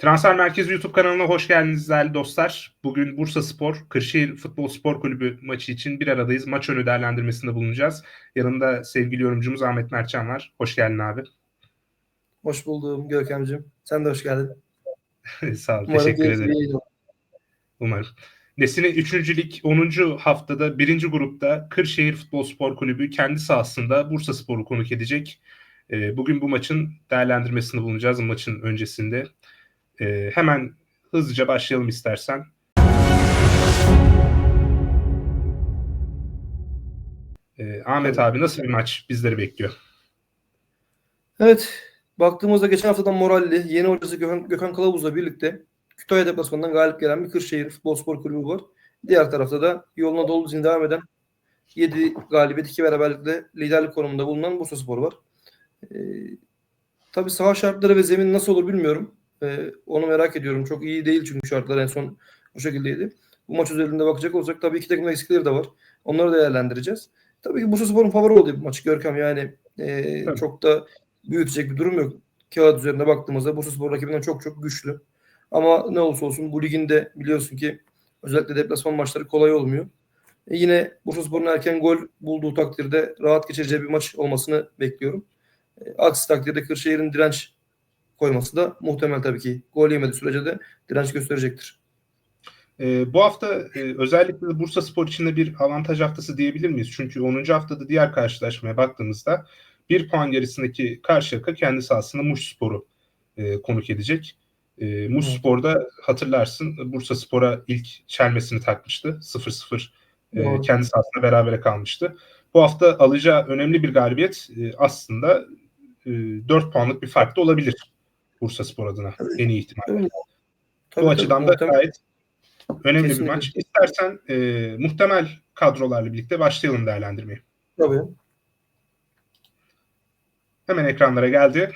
Transfer Merkezi YouTube kanalına hoş geldiniz değerli dostlar. Bugün Bursa Spor, Kırşehir Futbol Spor Kulübü maçı için bir aradayız. Maç önü değerlendirmesinde bulunacağız. Yanımda sevgili yorumcumuz Ahmet Mertcan var. Hoş geldin abi. Hoş buldum Görkemciğim. Sen de hoş geldin. Sağ ol, Umarım teşekkür ederim. Umarım. Nesine 3. Lig 10. haftada 1. grupta Kırşehir Futbol Spor Kulübü kendi sahasında Bursa Spor'u konuk edecek. Ee, Bugün bu maçın değerlendirmesinde bulunacağız maçın öncesinde. Ee, Hemen hızlıca başlayalım istersen. Ee, Ahmet abi nasıl bir maç bizleri bekliyor? Evet. Baktığımızda geçen haftadan moralli yeni hocası Gökhan, Gökhan Kılavuz'la birlikte Kütahya deplasmanından galip gelen bir Kırşehir Futbol Spor Kulübü var. Diğer tarafta da yoluna dolu düzgün devam eden 7 galibiyet 2 beraberlikle liderlik konumunda bulunan Bursa Spor var. Ee, tabii saha şartları ve zemin nasıl olur bilmiyorum. Ee, onu merak ediyorum. Çok iyi değil çünkü şartlar en son bu şekildeydi. Bu maç üzerinde bakacak olsak tabii iki takım eksikleri de var. Onları değerlendireceğiz. Tabii ki Bursa Spor'un favori olduğu bir maç Görkem yani e, Tabii. çok da büyütecek bir durum yok. Kağıt üzerinde baktığımızda Bursa Spor rakibinden çok çok güçlü. Ama ne olursa olsun bu liginde biliyorsun ki özellikle deplasman maçları kolay olmuyor. E, yine Bursa Spor'un erken gol bulduğu takdirde rahat geçireceği bir maç olmasını bekliyorum. E, aksi takdirde Kırşehir'in direnç koyması da muhtemel tabii ki. Gol yemediği sürece de direnç gösterecektir. Ee, bu hafta e, özellikle de Bursa Spor için de bir avantaj haftası diyebilir miyiz? Çünkü 10. haftada diğer karşılaşmaya baktığımızda bir puan gerisindeki Karşıyaka kendi sahasında Muş Spor'u e, konuk edecek. E, Muş Evet. Spor'da hatırlarsın Bursa Spor'a ilk çelmesini takmıştı. 0-0 e, Doğru. kendi sahasında berabere kalmıştı. Bu hafta alacağı önemli bir galibiyet e, aslında e, 4 puanlık bir fark da olabilir Bursa Spor adına Tabii. en iyi ihtimal. Tabii, Bu tabii, açıdan da muhtemel- gayet önemli Kesinlikle. bir maç. İstersen e, muhtemel kadrolarla birlikte başlayalım değerlendirmeye. Tabii. Hemen ekranlara geldi.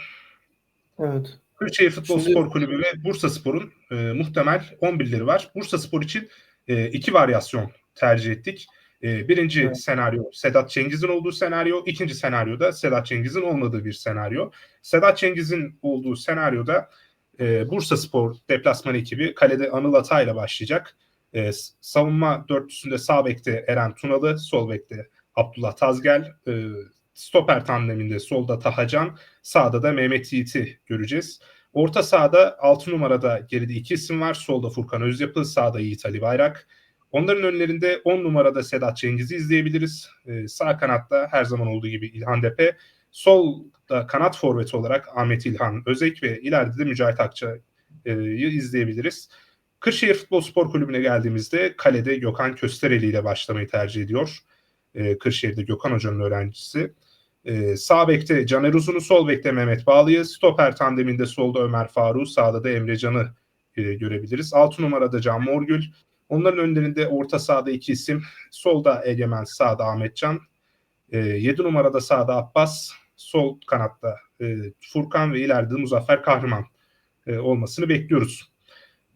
Evet. Kırşehir Futbol Şimdi- Spor Kulübü ve Bursa Spor'un e, muhtemel 11'leri var. Bursa Spor için e, iki varyasyon tercih ettik. E, birinci Evet. senaryo Sedat Cengiz'in olduğu senaryo. ikinci senaryoda Sedat Cengiz'in olmadığı bir senaryo. Sedat Cengiz'in olduğu senaryoda e, Bursa Spor deplasman ekibi kalede Anıl Atay'la başlayacak. E, savunma dörtlüsünde sağ bekte Eren Tunalı, sol bekte Abdullah Tazgel, e, stoper tandeminde solda Tahacan, sağda da Mehmet Yiğit'i göreceğiz. Orta sahada 6 numarada geride iki isim var. Solda Furkan Özyapı, sağda Yiğit Ali Bayrak. Onların önlerinde 10 numarada Sedat Cengiz'i izleyebiliriz. Ee, sağ kanatta her zaman olduğu gibi İlhan Depe. Solda kanat forveti olarak Ahmet İlhan Özek ve ileride de Mücahit Akça'yı izleyebiliriz. Kırşehir Futbol Spor Kulübü'ne geldiğimizde kalede Gökhan Köstereli ile başlamayı tercih ediyor. Ee, Kırşehir'de Gökhan Hoca'nın öğrencisi. Ee, sağ bekte Caner Uzun'u, sol bekte Mehmet Bağlı'yı, stoper tandeminde solda Ömer Faruk, sağda da Emre Can'ı e, görebiliriz. 6 numarada Can Morgül. Onların önlerinde orta sahada iki isim. Solda Egemen, sağda Ahmet Can. 7 numarada sağda Abbas, sol kanatta e, Furkan ve ileride Muzaffer Kahraman e, olmasını bekliyoruz.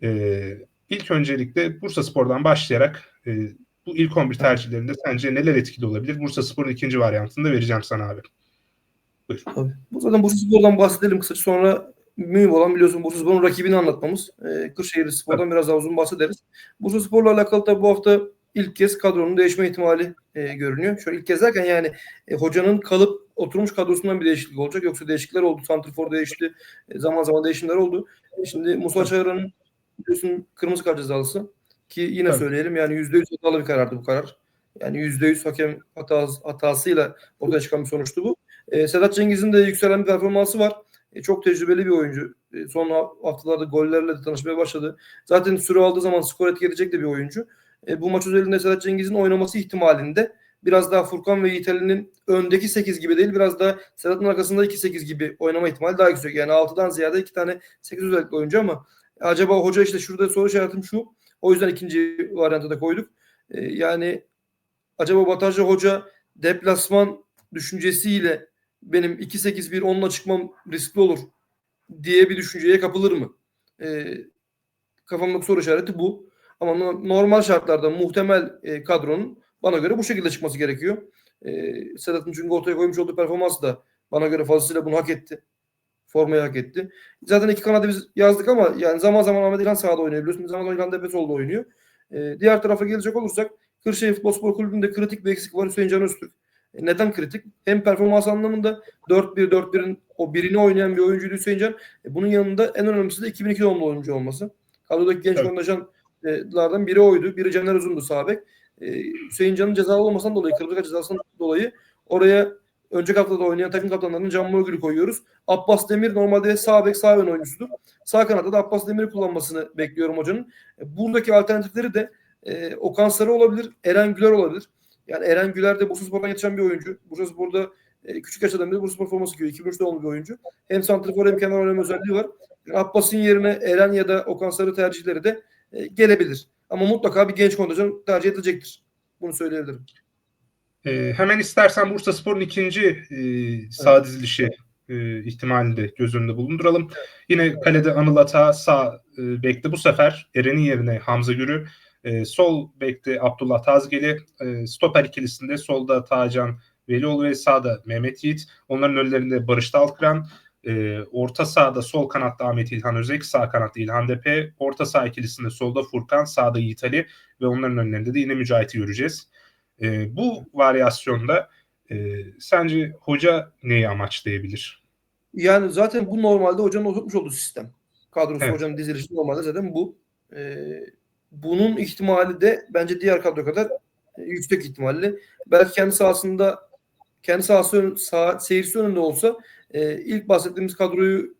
E, ilk öncelikle Bursa Spor'dan başlayarak e, bu ilk 11 tercihlerinde sence neler etkili olabilir? Bursa Spor'un ikinci varyantını da vereceğim sana abi. Buyur. Bu zaten Bursa Spor'dan bahsedelim kısaca. Sonra mühim olan biliyorsun Bursa Spor'un rakibini anlatmamız. Ee, Kırşehir Spor'dan biraz daha uzun bahsederiz. Bursa Spor'la alakalı tabii bu hafta ilk kez kadronun değişme ihtimali e, görünüyor. Şöyle ilk kez derken yani e, hocanın kalıp oturmuş kadrosundan bir değişiklik olacak. Yoksa değişiklikler oldu. Santrfor değişti. E, zaman zaman değişimler oldu. E, şimdi Musa Çağır'ın biliyorsun kırmızı kart cezalısı. Ki yine Tabii. söyleyelim yani %100 hatalı bir karardı bu karar. Yani %100 hakem hatası, hatasıyla ortaya çıkan bir sonuçtu bu. E, Sedat Cengiz'in de yükselen bir performansı var. E, çok tecrübeli bir oyuncu. E, son ha- haftalarda gollerle de tanışmaya başladı. Zaten süre aldığı zaman skor etki edecek de bir oyuncu. E, bu maç üzerinde Sedat Cengiz'in oynaması ihtimalinde biraz daha Furkan ve Yiğit öndeki 8 gibi değil biraz daha Sedat'ın arkasında 2-8 gibi oynama ihtimali daha yüksek. Yani 6'dan ziyade 2 tane 8 özellikle oyuncu ama acaba hoca işte şurada soru işaretim şu. O yüzden ikinci varyantı da koyduk. E, yani acaba Batajı Hoca deplasman düşüncesiyle benim 2-8-1 onunla çıkmam riskli olur diye bir düşünceye kapılır mı? E, kafamdaki soru işareti bu. Ama no- normal şartlarda muhtemel e, kadronun bana göre bu şekilde çıkması gerekiyor. E, Sedat'ın çünkü ortaya koymuş olduğu performans da bana göre fazlasıyla bunu hak etti. Formayı hak etti. Zaten iki kanadı biz yazdık ama yani zaman zaman Ahmet İlhan sahada oynuyor biliyorsun. Zaman zaman İlhan Depes solda oynuyor. Ee, diğer tarafa gelecek olursak Kırşehir Futbol Spor Kulübü'nde kritik bir eksik var Hüseyin Can Öztürk. E, neden kritik? Hem performans anlamında 4-1-4-1'in o birini oynayan bir oyuncuydu Hüseyin Can. E, bunun yanında en önemlisi de 2002 doğumlu oyuncu olması. Kadrodaki genç Evet. kontenjanlardan biri oydu. Biri Caner Uzun'du sağ bek. E, Hüseyin Can'ın cezalı olmasından dolayı, kırmızı cezasından dolayı oraya önceki haftada oynayan takım kaptanlarının Can Morgül'ü koyuyoruz. Abbas Demir normalde sağ bek sağ ön oyuncusudur. Sağ kanatta da Abbas Demir'i kullanmasını bekliyorum hocanın. E, Buradaki alternatifleri de e, Okan Sarı olabilir, Eren Güler olabilir. Yani Eren Güler de Bursaspor'dan yetişen bir oyuncu. Bursaspor'da e, küçük yaştan beri Bursaspor forması giyiyor. 2003 doğumlu bir oyuncu. Hem santrafor hem kenar oynama özelliği var. Yani Abbas'ın yerine Eren ya da Okan Sarı tercihleri de e, gelebilir. Ama mutlaka bir genç kontenjan tercih edilecektir. Bunu söyleyebilirim. Ee, hemen istersen Bursa Spor'un ikinci e, sağ dizilişi e, ihtimalini de göz önünde bulunduralım. Yine kalede Anıl Ata sağ e, bekte bu sefer Eren'in yerine Hamza Gürü, e, sol bekte Abdullah Tazgeli, e, stoper ikilisinde solda Tacan Velioğlu ve sağda Mehmet Yiğit. Onların önlerinde Barış Dalkıran, e, orta sahada sol kanatta Ahmet İlhan Özek, sağ kanatta İlhan Depe, orta saha ikilisinde solda Furkan, sağda Yiğit Ali ve onların önlerinde de yine Mücahit'i göreceğiz. E, bu varyasyonda e, sence hoca neyi amaçlayabilir? Yani zaten bu normalde hocanın oturtmuş olduğu sistem. Kadrosu Evet. hocanın dizilişi normalde zaten bu. Ee, bunun ihtimali de bence diğer kadro kadar e, yüksek ihtimalli. Belki kendi sahasında kendi sahası sağ, seyircisi önünde olsa e, ilk bahsettiğimiz kadroyu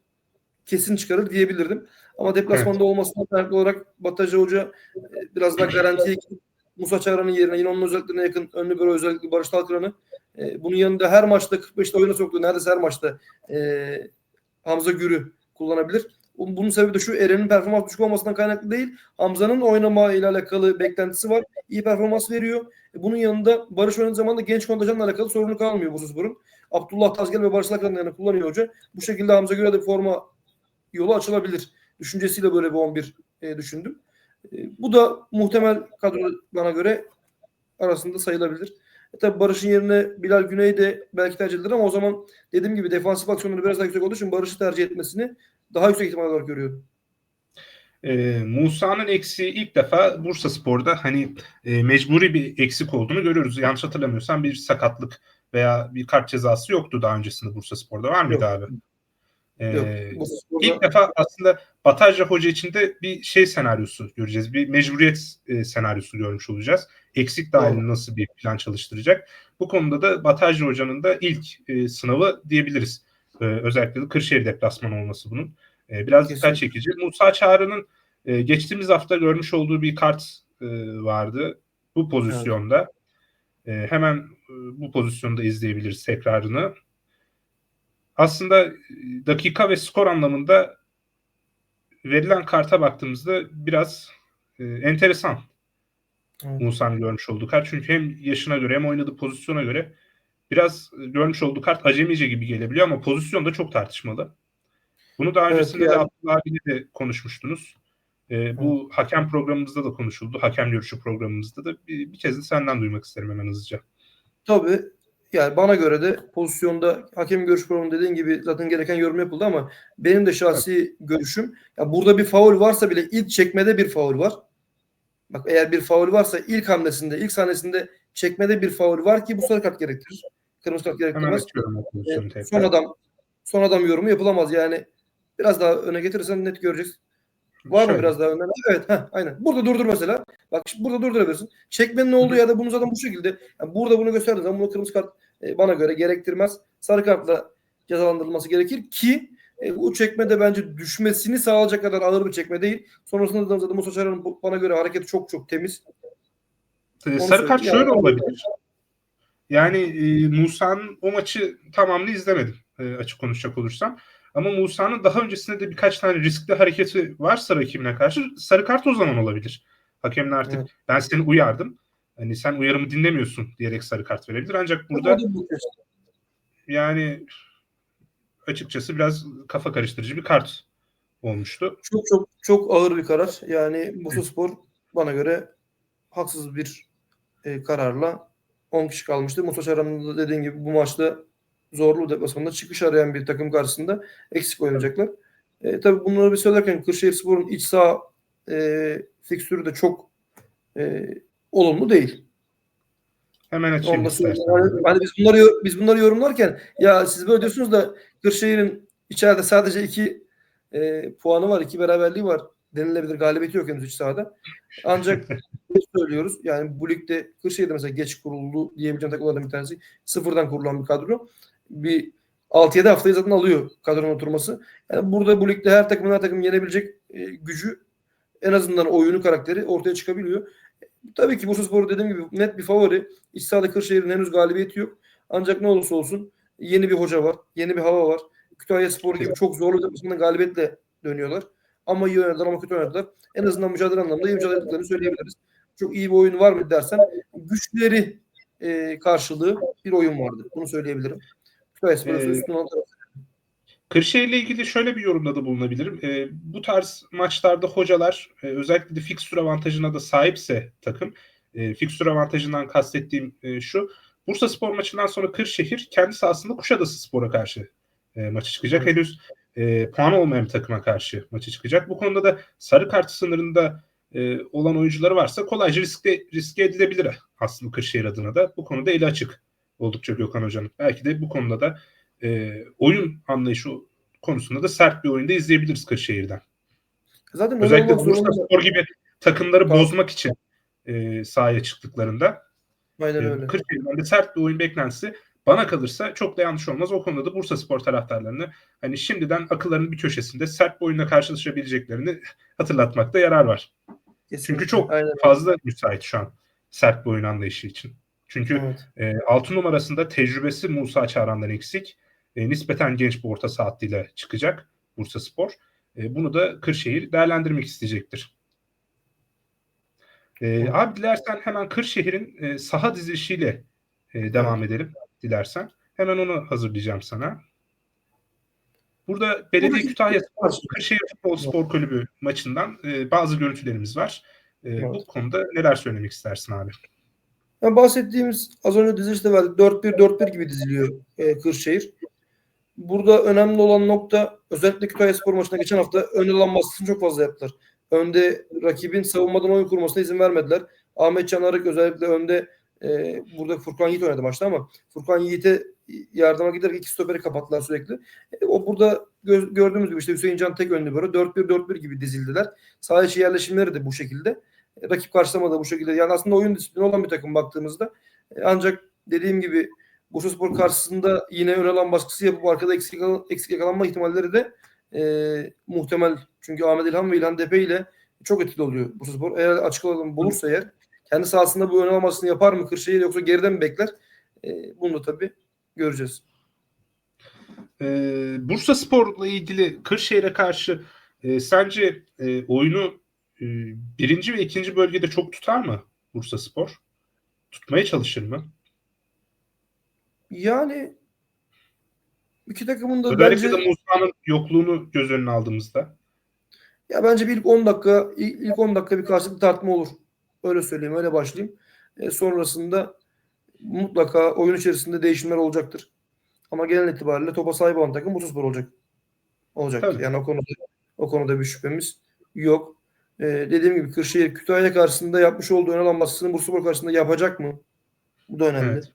kesin çıkarır diyebilirdim. Ama deplasmanda olmasından kaynaklı olarak Batajı Hoca e, biraz daha garantiye gidip Musa Çağran'ın yerine yine onun özelliklerine yakın önlü bir özellikle Barış Talkıran'ı e, bunun yanında her maçta 45'te oyuna soktuğu neredeyse her maçta e, Hamza Gür'ü kullanabilir. Bunun sebebi de şu Eren'in performans düşük olmasından kaynaklı değil. Hamza'nın oynama ile alakalı beklentisi var. İyi performans veriyor. E, Bunun yanında Barış oynadığı zaman da genç kontenjanla alakalı sorunu kalmıyor Bursaspor'un. Abdullah Tazgel ve Barış Lakan'ın yanına kullanıyor hoca. Bu şekilde Hamza Gür'e de forma yolu açılabilir. Düşüncesiyle böyle bir 11 e, düşündüm. E, bu da muhtemel kadro bana göre arasında sayılabilir. E tabi Barış'ın yerine Bilal Güney de belki tercih edilir ama o zaman dediğim gibi defansif aksiyonları biraz daha yüksek olduğu için Barış'ı tercih etmesini daha yüksek ihtimal olarak görüyorum. E, Musa'nın eksiği ilk defa Bursa Spor'da hani e, mecburi bir eksik olduğunu görüyoruz. Yanlış hatırlamıyorsam bir sakatlık veya bir kart cezası yoktu daha öncesinde Bursa Spor'da. Var mıydı Yok. abi? E, Yok. İlk defa aslında Batajca Hoca için de bir şey senaryosu göreceğiz. Bir mecburiyet e, senaryosu görmüş olacağız. Eksik dahilinde nasıl bir plan çalıştıracak. Bu konuda da Batajca Hoca'nın da ilk e, sınavı diyebiliriz. E, özellikle de Kırşehir deplasmanı olması bunun. E, biraz dikkat Kesinlikle. çekici. Musa Çağrı'nın e, geçtiğimiz hafta görmüş olduğu bir kart e, vardı bu pozisyonda. E, hemen e, bu pozisyonda izleyebiliriz tekrarını. Aslında e, dakika ve skor anlamında verilen karta baktığımızda biraz e, enteresan Evet. Musa'nın görmüş olduğu kart. Çünkü hem yaşına göre hem oynadığı pozisyona göre biraz görmüş olduğu kart acemice gibi gelebiliyor ama pozisyon da çok tartışmalı. Bunu daha Evet, öncesinde de yani- Abdullah abiyle de konuşmuştunuz. E, bu hakem programımızda da konuşuldu. Hakem görüşü programımızda da bir, bir kez de senden duymak isterim hemen hızlıca. Tabii yani bana göre de pozisyonda hakem görüş programı dediğin gibi zaten gereken yorum yapıldı ama benim de şahsi görüşüm ya burada bir faul varsa bile ilk çekmede bir faul var. Bak eğer bir faul varsa ilk hamlesinde, ilk sahnesinde çekmede bir faul var ki bu sarı kart gerektirir. Kırmızı kart gerektirmez. E, son adam son adam yorumu yapılamaz yani. Biraz daha öne getirirsen net göreceksin. Var mı Şöyle. biraz daha önden? Evet, heh, aynen. Burada durdur mesela. Bak burada durdurabilirsin. Çekmenin olduğu yerde bunu zaten bu şekilde. yani burada bunu gösterdiğin zaman bunu kırmızı kart e, bana göre gerektirmez. Sarı kartla cezalandırılması gerekir ki e, bu çekme de bence düşmesini sağlayacak kadar ağır bir çekme değil. Sonrasında da zaten Musa Çaran'ın bu- bana göre hareketi çok çok temiz. Ee, Sarı kart şöyle olabilir. Yani e, Musa'nın o maçı tamamını izlemedim e, açık konuşacak olursam. Ama Musa'nın daha öncesinde de birkaç tane riskli hareketi varsa rakibine karşı sarı kart o zaman olabilir. Hakemin artık Evet. ben seni uyardım. Hani sen uyarımı dinlemiyorsun diyerek sarı kart verebilir. Ancak burada bu- yani açıkçası biraz kafa karıştırıcı bir kart olmuştu. çok çok çok ağır bir karar. Yani Bursaspor bana göre haksız bir e, kararla 10 kişi kalmıştı. Musa Çaran'ın da dediğin gibi bu maçta zorlu deplasmanda çıkış arayan bir takım karşısında eksik oynayacaklar. E, tabii bunları bir söylerken Kırşehirspor'un iç saha e, fikstürü de çok e, olumlu değil. Hemen açayım. Yani, hani biz bunları biz bunları yorumlarken ya siz böyle diyorsunuz da Kırşehir'in içeride sadece iki e, puanı var, iki beraberliği var denilebilir. Galibiyeti yok henüz iç sahada. Ancak söylüyoruz? Yani bu ligde Kırşehir'de mesela geç kuruldu diyebileceğim takımlardan bir tanesi. Sıfırdan kurulan bir kadro. Bir 6-7 haftayı zaten alıyor kadronun oturması. Yani burada bu ligde her takımın her takım yenebilecek e, gücü en azından oyunu karakteri ortaya çıkabiliyor. Tabii ki Bursaspor dediğim gibi net bir favori. İç sahada Kırşehir'in henüz galibiyeti yok. Ancak ne olursa olsun yeni bir hoca var. Yeni bir hava var. Kütahya Spor gibi çok zorlu deplasmanda galibiyetle dönüyorlar. Ama iyi oynadılar ama kötü oynadılar. En azından mücadele anlamında iyi mücadele ettiklerini söyleyebiliriz. Çok iyi bir oyun var mı dersen güçleri e, karşılığı bir oyun vardı. Bunu söyleyebilirim. Ee. Kırşehir'le ilgili şöyle bir yorumda da bulunabilirim. E, bu tarz maçlarda hocalar e, özellikle de fikstür avantajına da sahipse takım, e, fikstür avantajından kastettiğim e, şu. Bursa Spor maçından sonra Kırşehir kendi sahasında Kuşadası Spor'a karşı e, maçı çıkacak. Henüz e, puan olmayan bir takıma karşı maçı çıkacak. Bu konuda da sarı kart sınırında e, olan oyuncuları varsa kolayca riske, riske edilebilir aslında Kırşehir adına da. Bu konuda eli açık oldukça Gökhan Hoca'nın. Belki de bu konuda da e, oyun anlayışı konusunda da sert bir oyunda izleyebiliriz Kırşehir'den. Zaten Özellikle Bursa. Spor gibi takımları Tamam. bozmak için e, sahaya çıktıklarında Aynen e, öyle. Kırşehir'den de sert bir oyun beklentisi bana kalırsa çok da yanlış olmaz. O konuda da Bursa Spor taraftarlarını hani şimdiden akıllarının bir köşesinde sert bir oyunla karşılaşabileceklerini hatırlatmakta yarar var. Kesinlikle. Çünkü çok Aynen. fazla müsait şu an sert bir oyun anlayışı için. Çünkü Evet. e, 6 numarasında tecrübesi Musa Çağran'dan eksik. E, nispeten genç bir orta saha hattıyla çıkacak Bursa Spor. E, bunu da Kırşehir değerlendirmek isteyecektir. E, abi dilersen hemen Kırşehir'in e, saha dizilişiyle e, devam edelim dilersen. Hemen onu hazırlayacağım sana. Burada Belediye Kütahya Spor, Kırşehir Futbol Spor Kulübü maçından e, bazı görüntülerimiz var. E, Evet. Bu konuda neler söylemek istersin abi? Yani bahsettiğimiz az önce dizilişte verdik. 4-1-4-1 gibi diziliyor e, Kırşehir. Burada önemli olan nokta özellikle Kütahya Spor maçında geçen hafta ön alan baskısını çok fazla yaptılar. Önde rakibin savunmadan oyun kurmasına izin vermediler. Ahmet Can Arık özellikle önde e, burada Furkan Yiğit oynadı maçta ama Furkan Yiğit'e yardıma giderek iki stoperi kapattılar sürekli. E, o burada gö- gördüğümüz gibi işte Hüseyin Can tek önlü böyle 4-1-4-1 gibi dizildiler. Sağ içi yerleşimleri de bu şekilde. E, rakip karşılamadı bu şekilde. Yani aslında oyun disiplini olan bir takım baktığımızda. E, ancak dediğim gibi Bursaspor karşısında yine ön alan baskısı yapıp arkada eksik, eksik yakalanma ihtimalleri de e, muhtemel. Çünkü Ahmet İlhan ve İlhan Depe ile çok etkili oluyor Bursaspor. Eğer açık alan bulursa eğer kendi sahasında bu ön alan baskısını yapar mı Kırşehir yoksa geriden mi bekler? E, bunu da tabii göreceğiz. Ee, Bursa Spor'la ilgili Kırşehir'e karşı e, sence e, oyunu e, birinci ve ikinci bölgede çok tutar mı Bursa Spor? Tutmaya çalışır mı? Yani iki takımın da Özellikle bence de Musa'nın yokluğunu göz önüne aldığımızda. Ya bence bir ilk 10 dakika ilk ilk 10 dakika bir karşılıklı tartma olur. Öyle söyleyeyim, öyle başlayayım. E, sonrasında mutlaka oyun içerisinde değişimler olacaktır. Ama genel itibariyle topa sahip olan takım Bursaspor olacak. Olacaktır. Tabii. Yani o konuda o konuda bir şüphemiz yok. E, dediğim gibi Kırşehir Kütahya karşısında yapmış olduğu ön alan baskısını Bursaspor karşısında yapacak mı? Bu da önemli. Evet.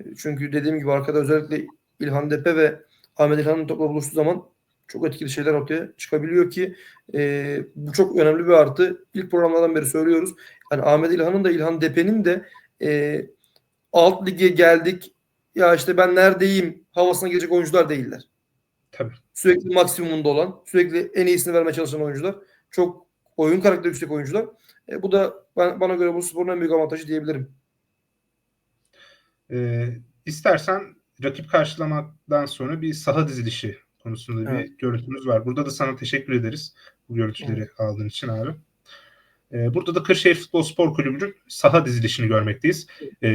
E, Çünkü dediğim gibi arkada özellikle İlhan Depe ve Ahmet İlhan'ın topla buluştuğu zaman çok etkili şeyler ortaya çıkabiliyor ki e, bu çok önemli bir artı. İlk programlardan beri söylüyoruz. Yani Ahmet İlhan'ın da İlhan Depe'nin de e, alt lige geldik ya işte ben neredeyim havasına gelecek oyuncular değiller. Tabii. Sürekli maksimumunda olan, sürekli en iyisini vermeye çalışan oyuncular. Çok oyun karakteri yüksek oyuncular. E, bu da ben, bana göre bu sporun en büyük avantajı diyebilirim. Ee, istersen rakip karşılamadan sonra bir saha dizilişi konusunda Evet. bir görüntümüz var. Burada da sana teşekkür ederiz bu görüntüleri aldığın için abi. Ee, burada da Kırşehir Futbol Spor Kulübü'nün saha dizilişini görmekteyiz. Ee,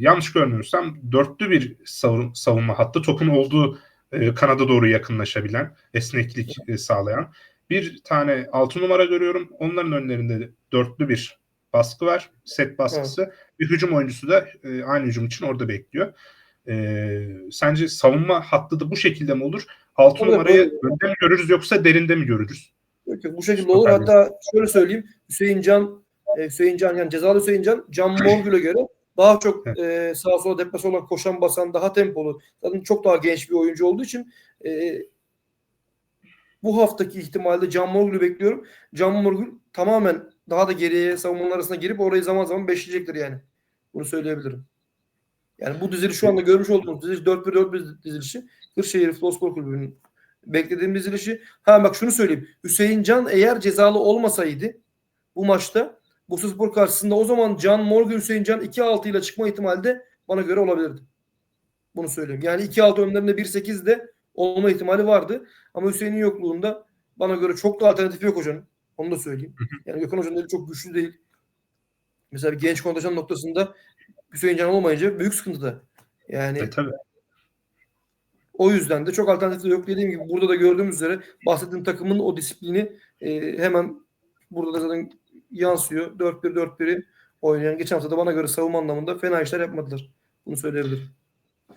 yanlış görmüyorsam dörtlü bir savun- savunma hattı topun olduğu e, kanada doğru yakınlaşabilen, esneklik e, sağlayan. Bir tane altı numara görüyorum. Onların önlerinde de dörtlü bir baskı var. Set baskısı. Bir hücum oyuncusu da e, aynı hücum için orada bekliyor. Ee, sence savunma hattı da bu şekilde mi olur? 6 Olur, numarayı önde mi görürüz yoksa derinde mi görürüz? Yok yok bu şekilde olur. Hatta şöyle söyleyeyim. Hüseyin Can e, Hüseyin Can yani cezalı Hüseyin Can Can Morgül'e göre daha çok e, sağa sola deplase olan koşan basan daha tempolu. Zaten çok daha genç bir oyuncu olduğu için e, bu haftaki ihtimalde Can Morgül'ü bekliyorum. Can Morgül tamamen daha da geriye savunmanın arasına girip orayı zaman zaman beşleyecektir yani. Bunu söyleyebilirim. Yani bu dizili şu anda görmüş olduğumuz diziliş 4-1-4-1 dizilişi Kırşehir Futbol Spor Kulübü'nün beklediğim dizilişi. Ha bak şunu söyleyeyim. Hüseyin Can eğer cezalı olmasaydı bu maçta Bursaspor karşısında o zaman Can Morgan Hüseyin Can 2-6 ile çıkma ihtimali de bana göre olabilirdi. Bunu söyleyeyim. Yani 2-6 önlerinde 1-8 de olma ihtimali vardı. Ama Hüseyin'in yokluğunda bana göre çok da alternatifi yok hocanın. Onu da söyleyeyim. Yani Gökhan Hoca'nın eli çok güçlü değil. Mesela genç kontenjan noktasında Hüseyin Can olmayınca büyük sıkıntıda. Yani E, tabii. O yüzden de çok alternatif de yok. Dediğim gibi burada da gördüğümüz üzere bahsettiğim takımın o disiplini e, hemen burada da zaten yansıyor. 4-1-4-1'i oynayan. Geçen hafta da bana göre savunma anlamında fena işler yapmadılar. Bunu söyleyebilirim.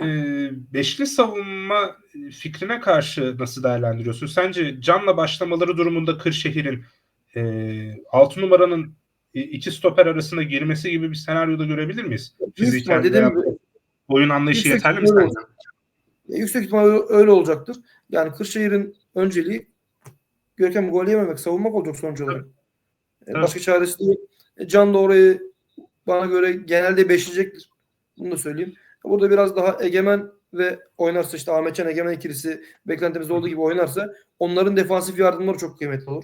Ee, beşli savunma fikrine karşı nasıl değerlendiriyorsun? Sence Can'la başlamaları durumunda Kırşehir'in e, 6 numaranın e, iki stoper arasında girmesi gibi bir senaryoda görebilir miyiz? Büyük veya gibi oyun anlayışı yeterli mi sence? E, yüksek ihtimal öyle- olacaktır. Yani Kırşehir'in önceliği Görkem gol yememek, savunmak olacak sonuç olarak. E. Başka çaresi değil. E, Can da orayı bana göre genelde beşleyecektir. Bunu da söyleyeyim. Burada biraz daha egemen ve oynarsa işte Ahmetcan egemen ikilisi beklentimizde olduğu gibi oynarsa onların defansif yardımları çok kıymetli olur.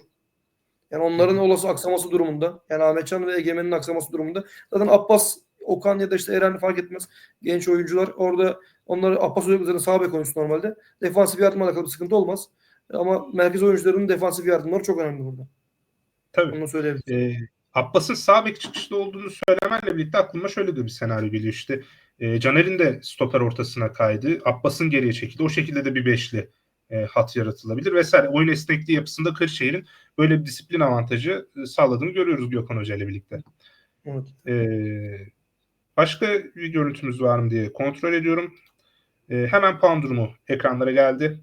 Yani onların olası aksaması durumunda yani Ahmetcan ve Egemen'in aksaması durumunda zaten Abbas, Okan ya da işte Eren fark etmez. Genç oyuncular orada onları Abbas özellikle sağ bek oyuncusu normalde. Defansif yardımla alakalı bir sıkıntı olmaz. Ama merkez oyuncularının defansif yardımları çok önemli burada. Tabii. Bunu söyleyebilirim. E, Abbas'ın sağ bek çıkışlı olduğunu söylemenle birlikte aklıma şöyle de bir senaryo geliyor işte. E, Caner'in de stoper ortasına kaydı. Abbas'ın geriye çekildi. O şekilde de bir beşli e, hat yaratılabilir vesaire. Oyun esnekliği yapısında Kırşehir'in böyle bir disiplin avantajı e, sağladığını görüyoruz Gökhan Hoca ile birlikte. Evet. Ee, başka bir görüntümüz var mı diye kontrol ediyorum. Ee, hemen puan durumu ekranlara geldi.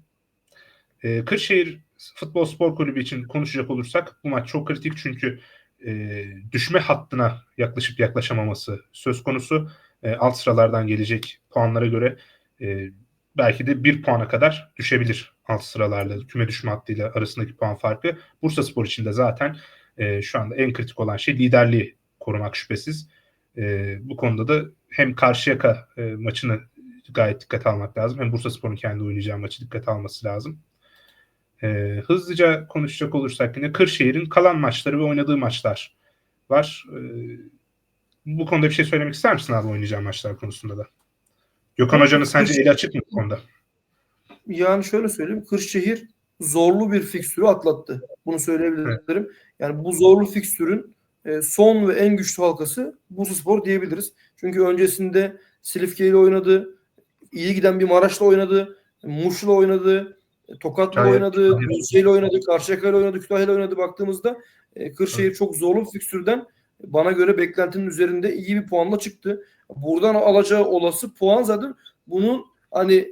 Ee, Kırşehir Futbol Spor Kulübü için konuşacak olursak bu maç çok kritik çünkü e, düşme hattına yaklaşıp yaklaşamaması söz konusu. E, alt sıralardan gelecek puanlara göre e, belki de bir puana kadar düşebilir alt sıralarla küme düşme hattıyla arasındaki puan farkı. Bursa Spor için de zaten e, şu anda en kritik olan şey liderliği korumak şüphesiz. E, bu konuda da hem Karşıyaka e, maçını gayet dikkate almak lazım. Hem Bursaspor'un kendi oynayacağı maçı dikkate alması lazım. E, hızlıca konuşacak olursak yine Kırşehir'in kalan maçları ve oynadığı maçlar var. E, bu konuda bir şey söylemek ister misin abi oynayacağı maçlar konusunda da? Gökhan Hoca'nın sence eli açık mı bu konuda? Yani şöyle söyleyeyim. Kırşehir zorlu bir fikstürü atlattı. Bunu söyleyebilirim. Yani bu zorlu fikstürün son ve en güçlü halkası Bursaspor diyebiliriz. Çünkü öncesinde Silifke ile oynadı. iyi giden bir Maraş'la oynadı. Muş'la oynadı. e, Tokat'la Evet. oynadı. İle oynadı. Karşıyaka ile oynadı. Kütahya ile oynadı. Baktığımızda e, Kırşehir çok zorlu bir fikstürden bana göre beklentinin üzerinde iyi bir puanla çıktı. Buradan alacağı olası puan zaten bunun hani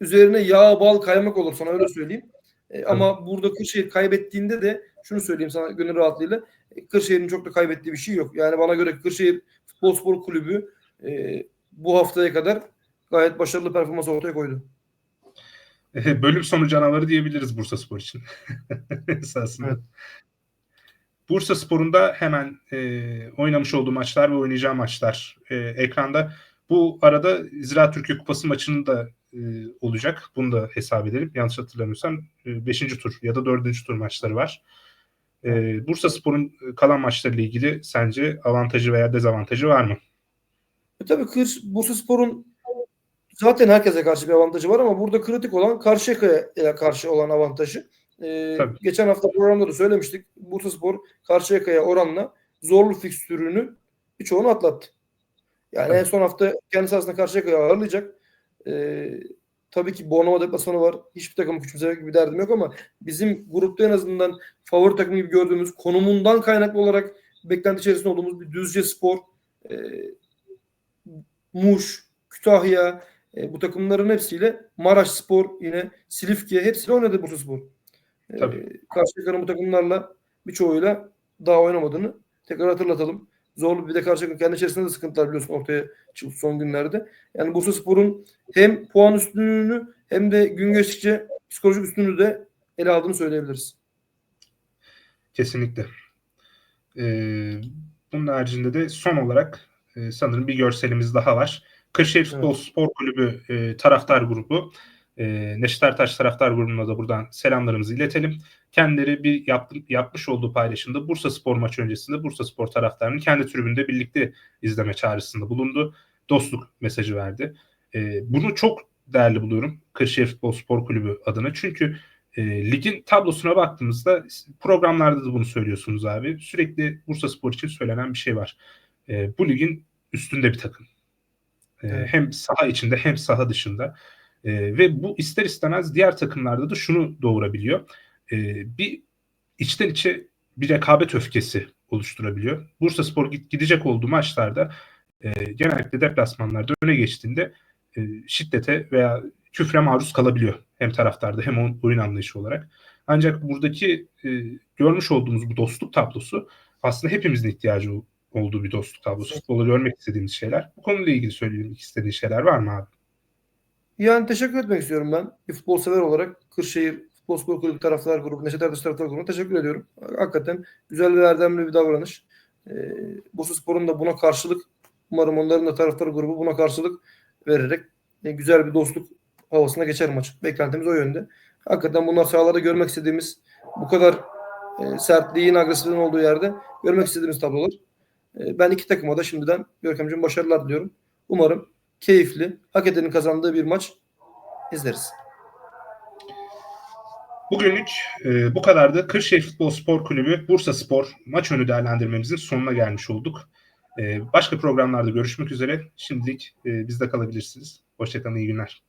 üzerine yağ, bal, kaymak olur sana öyle söyleyeyim. E, ama burada Kırşehir kaybettiğinde de şunu söyleyeyim sana gönül rahatlığıyla. E, Kırşehir'in çok da kaybettiği bir şey yok. Yani bana göre Kırşehir Futbol Spor Kulübü e, bu haftaya kadar gayet başarılı performans ortaya koydu. E, bölüm sonu canavarı diyebiliriz Bursaspor için. Esasında. Evet. Bursa Spor'un da hemen e, oynamış olduğu maçlar ve oynayacağı maçlar e, ekranda. Bu arada Ziraat Türkiye Kupası maçının da e, olacak. Bunu da hesap edelim. Yanlış hatırlamıyorsam 5. tur ya da 4. tur maçları var. E, Bursa Spor'un kalan maçlarıyla ilgili sence avantajı veya dezavantajı var mı? E tabii Kır, Bursaspor'un zaten herkese karşı bir avantajı var ama burada kritik olan Karşıyaka'ya karşı olan avantajı. Tabii. geçen hafta programda da söylemiştik. Bursaspor Karşıyaka'ya oranla zorlu fikstürünü birçoğunu atlattı. Yani Tabii. en son hafta kendi sahasında Karşıyaka'yı ağırlayacak. Ee, tabii ki Bornova deplasmanı var. Hiçbir takımı küçümsemek gibi bir derdim yok ama bizim grupta en azından favori takım gibi gördüğümüz konumundan kaynaklı olarak beklenti içerisinde olduğumuz bir Düzce Spor, e, Muş, Kütahya, E, bu takımların hepsiyle Maraş Spor yine Silifke hepsiyle oynadı Bursa Spor. E, Tabii. Karşıyaka'nın bu takımlarla birçoğuyla daha oynamadığını tekrar hatırlatalım. Zorlu bir de Karşıyaka kendi içerisinde de sıkıntılar biliyorsun ortaya çıktı son günlerde. Yani Bursa Spor'un hem puan üstünlüğünü hem de gün geçtikçe psikolojik üstünlüğü de ele aldığını söyleyebiliriz. Kesinlikle. Ee, bunun haricinde de son olarak e, sanırım bir görselimiz daha var. Kırşehir Futbol Evet. Spor Kulübü e, taraftar grubu. E, Neşet Ertaş taraftar grubuna da buradan selamlarımızı iletelim. Kendileri bir yap, yapmış olduğu paylaşımda Bursa Spor maçı öncesinde Bursa Spor taraftarını kendi tribünde birlikte izleme çağrısında bulundu. Dostluk mesajı verdi. E, bunu çok değerli buluyorum Kırşehir Futbol Spor Kulübü adına. Çünkü e, ligin tablosuna baktığımızda programlarda da bunu söylüyorsunuz abi. Sürekli Bursa Spor için söylenen bir şey var. E, bu ligin üstünde bir takım. E, Evet. Hem saha içinde hem saha dışında. E, ve bu ister istemez diğer takımlarda da şunu doğurabiliyor. E, bir içten içe bir rekabet öfkesi oluşturabiliyor. Bursa Spor gidecek olduğu maçlarda e, genellikle deplasmanlarda öne geçtiğinde e, şiddete veya küfre maruz kalabiliyor. Hem taraftarda hem oyun anlayışı olarak. Ancak buradaki e, görmüş olduğumuz bu dostluk tablosu aslında hepimizin ihtiyacı ol- olduğu bir dostluk tablosu. Futbolda görmek istediğimiz şeyler. Bu konuyla ilgili söylemek istediğin şeyler var mı abi? Yani teşekkür etmek istiyorum ben. Bir futbol sever olarak Kırşehir Futbol Spor Kulübü taraftar grubu, Neşet Ertaş taraftar grubuna teşekkür ediyorum. Hakikaten güzel ve erdemli bir davranış. Ee, Bursa Spor'un da buna karşılık umarım onların da taraftar grubu buna karşılık vererek e, güzel bir dostluk havasına geçer maç. Beklentimiz o yönde. Hakikaten bunlar sahalarda görmek istediğimiz bu kadar e, sertliğin, agresifliğin olduğu yerde görmek istediğimiz tablolar. E, ben iki takıma da şimdiden Görkemciğim başarılar diliyorum. Umarım keyifli, hak edenin kazandığı bir maç izleriz. Bugünlük e, bu kadardı. Kırşehir Futbol Spor Kulübü Bursa Spor maç önü değerlendirmemizin sonuna gelmiş olduk. E, başka programlarda görüşmek üzere. Şimdilik e, bizde kalabilirsiniz. Hoşçakalın, iyi günler.